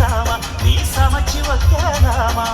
వచ్చామా నీ సమచి వచ్చామా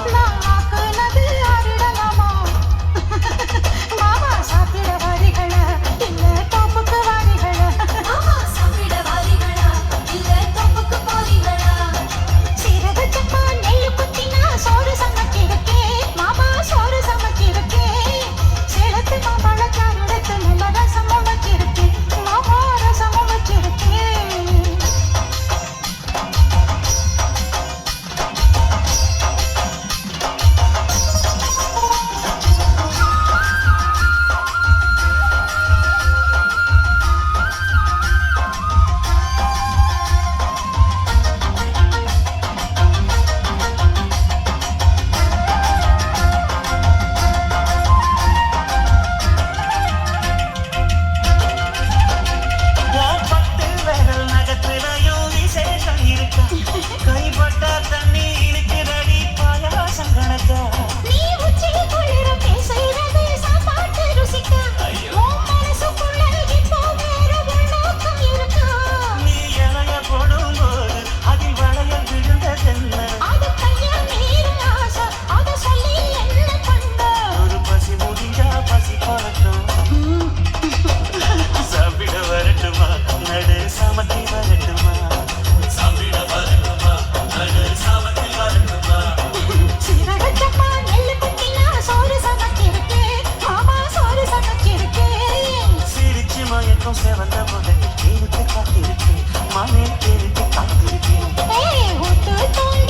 seven.